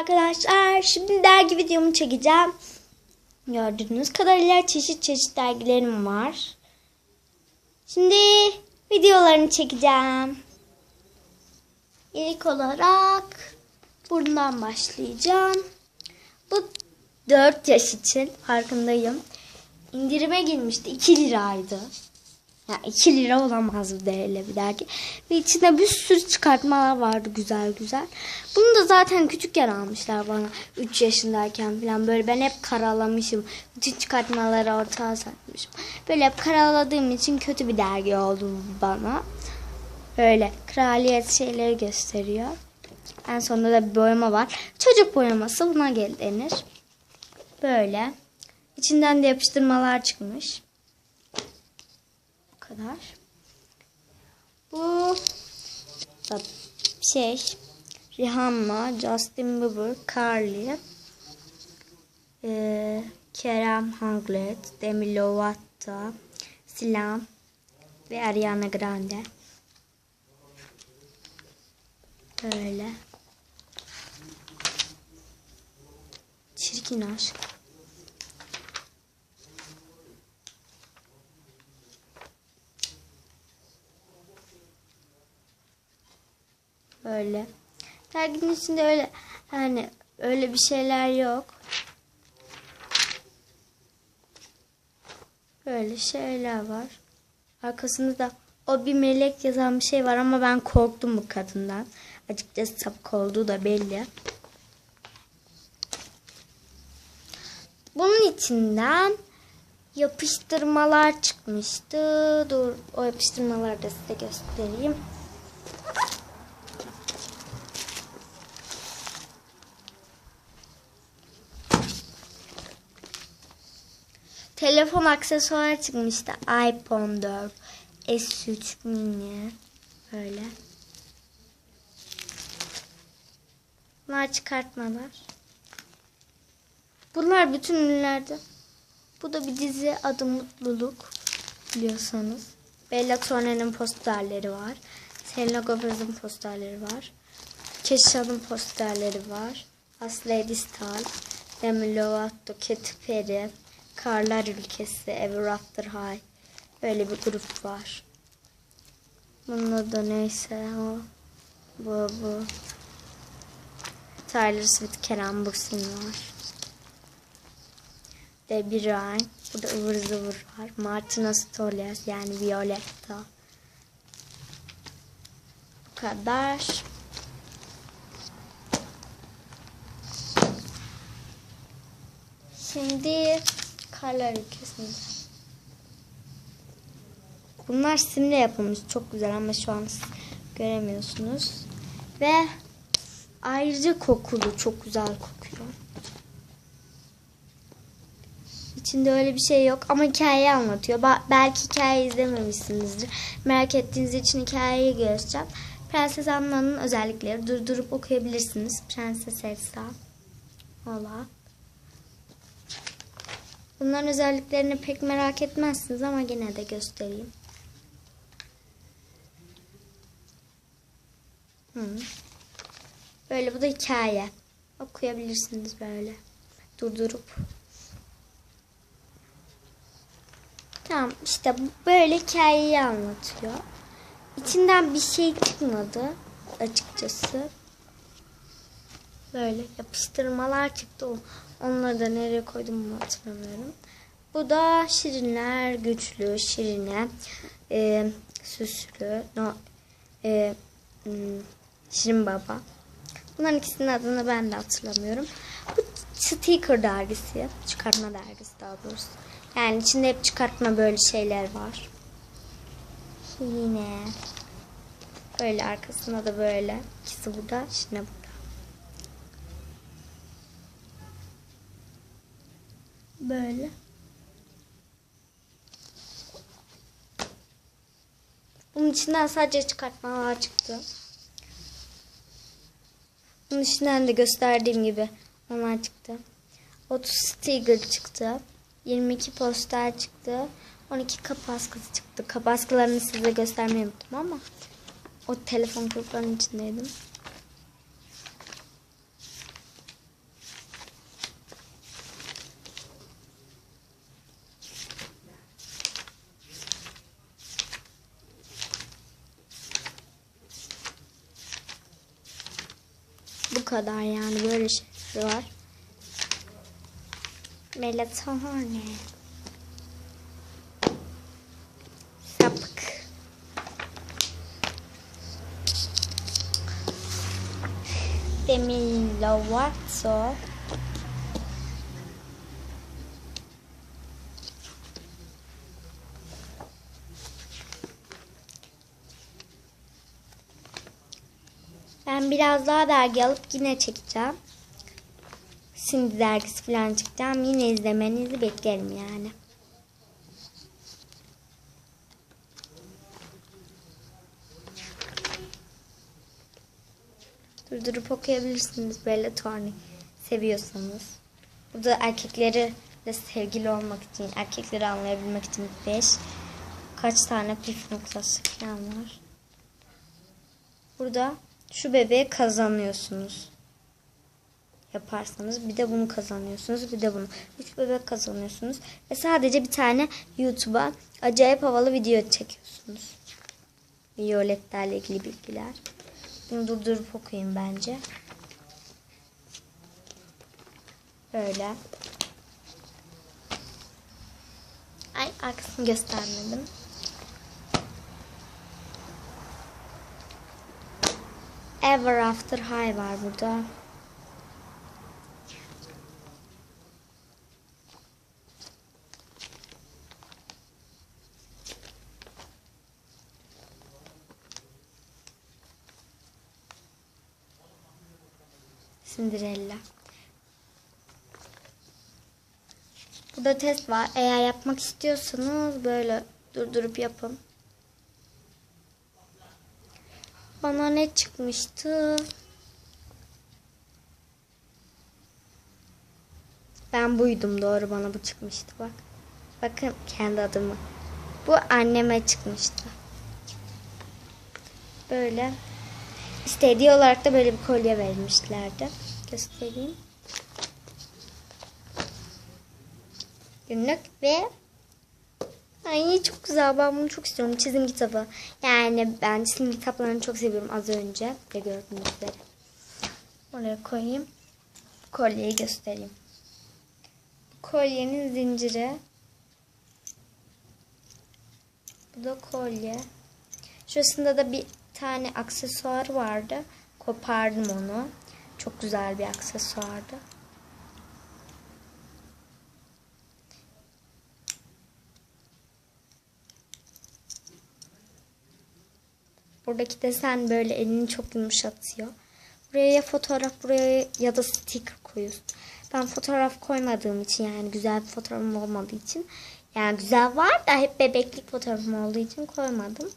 arkadaşlar. Şimdi dergi videomu çekeceğim. Gördüğünüz kadarıyla çeşit çeşit dergilerim var. Şimdi videolarını çekeceğim. İlk olarak buradan başlayacağım. Bu 4 yaş için farkındayım. İndirime girmişti. 2 liraydı. Ya 2 lira olamaz bu değerli bir dergi. Ve içinde bir sürü çıkartmalar vardı güzel güzel. Bunu da zaten küçükken almışlar bana. 3 yaşındayken falan böyle ben hep karalamışım. Bütün çıkartmaları ortaya satmışım. Böyle hep karaladığım için kötü bir dergi oldu bana. Böyle kraliyet şeyleri gösteriyor. En sonunda da bir boyama var. Çocuk boyaması buna gel denir. Böyle. İçinden de yapıştırmalar çıkmış. Kadar. Bu şey Rihanna, Justin Bieber, Carly, e, Kerem Hanglet, Demi Lovato, Silam ve Ariana Grande. Böyle. Çirkin aşk. Böyle. Derginin içinde öyle hani öyle bir şeyler yok. Böyle şeyler var. Arkasında da o bir melek yazan bir şey var ama ben korktum bu kadından. Açıkçası sapık olduğu da belli. Bunun içinden yapıştırmalar çıkmıştı. Dur o yapıştırmaları da size göstereyim. Telefon aksesuarı çıkmıştı. iPhone 4, S3 mini böyle. Bunlar çıkartmalar. Bunlar bütün ünlülerde. Bu da bir dizi adı Mutluluk biliyorsanız. Bella Thorne'nin posterleri var. Selena Gomez'in posterleri var. Keşan'ın posterleri var. Aslı Edistal, Demi Lovato, Katy Perry, Karlar Ülkesi, Ever After High. Böyle bir grup var. Bunun adı neyse o. Bu bu. Tyler Swift, Kerem Bürsin var. Debbie Ryan. Burada ıvır zıvır var. Martina Stolias yani Violetta. Bu kadar. Şimdi Karlar ülkesinde. Bunlar simle yapılmış. Çok güzel ama şu an göremiyorsunuz. Ve ayrıca kokulu. Çok güzel kokuyor. İçinde öyle bir şey yok ama hikayeyi anlatıyor. Ba- belki hikayeyi izlememişsinizdir. Merak ettiğiniz için hikayeyi göstereceğim. Prenses Anna'nın özellikleri durdurup okuyabilirsiniz. Prenses Elsa. Ola. Bunların özelliklerini pek merak etmezsiniz ama yine de göstereyim. Böyle bu da hikaye. Okuyabilirsiniz böyle. Durdurup. Tamam işte böyle hikayeyi anlatıyor. İçinden bir şey çıkmadı açıkçası. Böyle yapıştırmalar çıktı. Onları da nereye koydum bunu hatırlamıyorum. Bu da şirinler güçlü, şirine, e, süslü, no, e, hmm, şirin baba. Bunların ikisinin adını ben de hatırlamıyorum. Bu sticker dergisi, çıkartma dergisi daha doğrusu. Yani içinde hep çıkartma böyle şeyler var. Yine böyle arkasında da böyle. İkisi burada, şimdi burada. Böyle. Bunun içinden sadece çıkartmalar çıktı. Bunun içinden de gösterdiğim gibi onlar çıktı. 30 sticker çıktı. 22 poster çıktı. 12 kapaskası çıktı. Kapaskalarını size göstermeyi unuttum ama o telefon gruplarının içindeydim. Kadar yani böyle şeyler var. Melatonin. Sapık. Demi Lovato. Biraz daha dergi alıp yine çekeceğim. Şimdi dergisi falan çıkacağım. Yine izlemenizi beklerim yani. Durdurup okuyabilirsiniz böyle Torni seviyorsanız. Burada erkekleri de sevgili olmak için, erkekleri anlayabilmek için 5 kaç tane püf noktası falan var. Burada şu bebeği kazanıyorsunuz. Yaparsanız bir de bunu kazanıyorsunuz bir de bunu. Üç bebek kazanıyorsunuz. Ve sadece bir tane YouTube'a acayip havalı video çekiyorsunuz. Violetlerle ilgili bilgiler. Bunu durdurup okuyun bence. Böyle. Ay arkasını göstermedim. Ever After High var burada. Cinderella. Burada test var. Eğer yapmak istiyorsanız böyle durdurup yapın. Bana ne çıkmıştı? Ben buydum doğru bana bu çıkmıştı bak. Bakın kendi adımı. Bu anneme çıkmıştı. Böyle. İşte hediye olarak da böyle bir kolye vermişlerdi. Göstereyim. Günlük ve Ay çok güzel. Ben bunu çok istiyorum. Çizim kitabı. Yani ben çizim kitaplarını çok seviyorum az önce de gördüğünüz üzere. Oraya koyayım. Kolyeyi göstereyim. Kolyenin zinciri. Bu da kolye. Şurasında da bir tane aksesuar vardı. Kopardım onu. Çok güzel bir aksesuardı. Buradaki desen böyle elini çok yumuşatıyor. Buraya ya fotoğraf buraya ya da sticker koyuyorsun. Ben fotoğraf koymadığım için yani güzel bir fotoğrafım olmadığı için yani güzel var da hep bebeklik fotoğrafım olduğu için koymadım.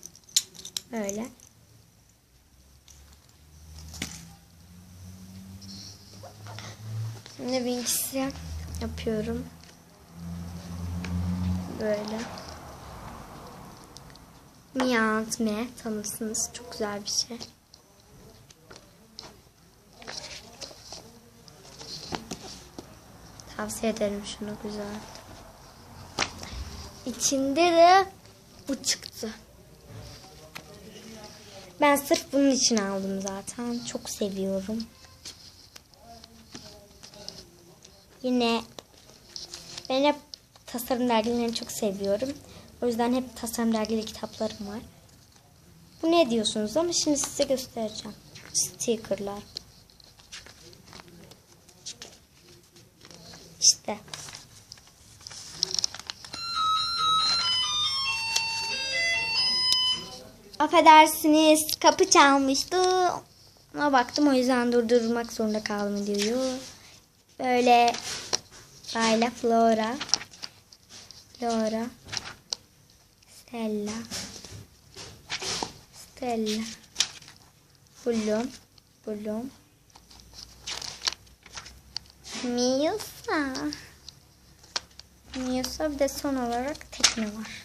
Öyle. Şimdi bir ikisi yapıyorum. Böyle. Miyantme tanırsınız. Çok güzel bir şey. Tavsiye ederim şunu güzel. İçinde de bu çıktı. Ben sırf bunun için aldım zaten. Çok seviyorum. Yine ben hep tasarım dergilerini çok seviyorum. O yüzden hep tasarım dergili kitaplarım var. Bu ne diyorsunuz ama şimdi size göstereceğim. Stickerlar. İşte. Affedersiniz kapı çalmıştı. Ona baktım o yüzden durdurmak zorunda kaldım diyor. Böyle Layla Flora Flora Stella. Stella. Bloom Bloom Miusa. Miusa bir de son olarak tekne var.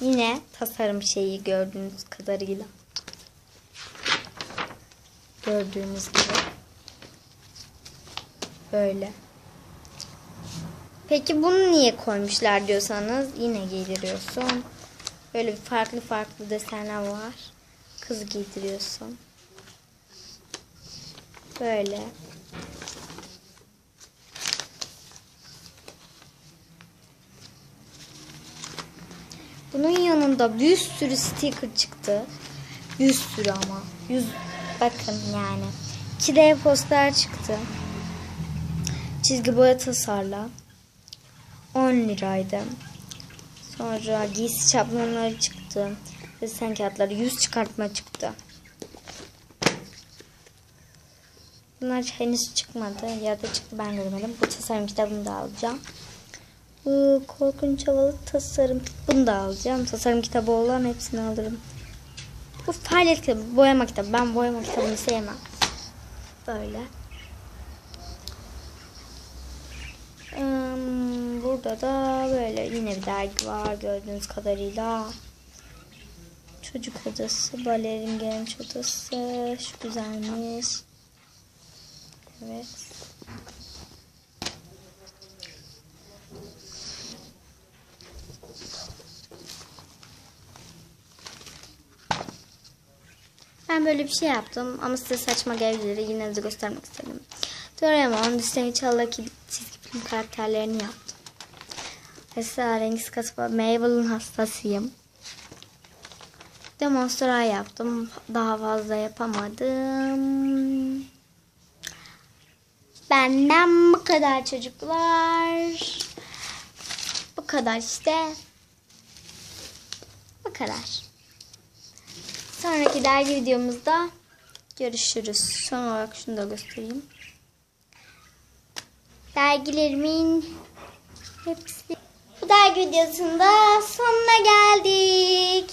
Yine tasarım şeyi gördüğünüz kadarıyla. Gördüğünüz gibi. Böyle. Peki bunu niye koymuşlar diyorsanız yine giydiriyorsun. Böyle farklı farklı desenler var. Kız giydiriyorsun. Böyle. Yanında bir sürü sticker çıktı. Bir sürü ama. Yüz, bakın yani. 2D poster çıktı. Çizgi boya tasarla. 10 liraydı. Sonra giysi şablonları çıktı. Desen kağıtları 100 çıkartma çıktı. Bunlar henüz çıkmadı ya da çıktı ben görmedim. Bu tasarım kitabını da alacağım. Bu korkunç havalı tasarım bunu da alacağım. Tasarım kitabı olan hepsini alırım. Bu faaliyet kitabı, boyama kitabı. Ben boyama kitabını sevmem. Böyle. Burada da böyle yine bir dergi var gördüğünüz kadarıyla. Çocuk odası, balerin genç odası. Şu güzelmiş. Evet. Ben böyle bir şey yaptım ama size saçma gelebilir. Yine de göstermek istedim. Doraemon, Disney Channel'daki çizgi film karakterlerini yaptım. Mesela rengi kasaba Mabel'ın hastasıyım. Demonstra yaptım. Daha fazla yapamadım. Benden bu kadar çocuklar. Bu kadar işte. Bu kadar. Sonraki dergi videomuzda görüşürüz. Son olarak şunu da göstereyim. Dergilerimin hepsi. Bu dergi videosunda sonuna geldik.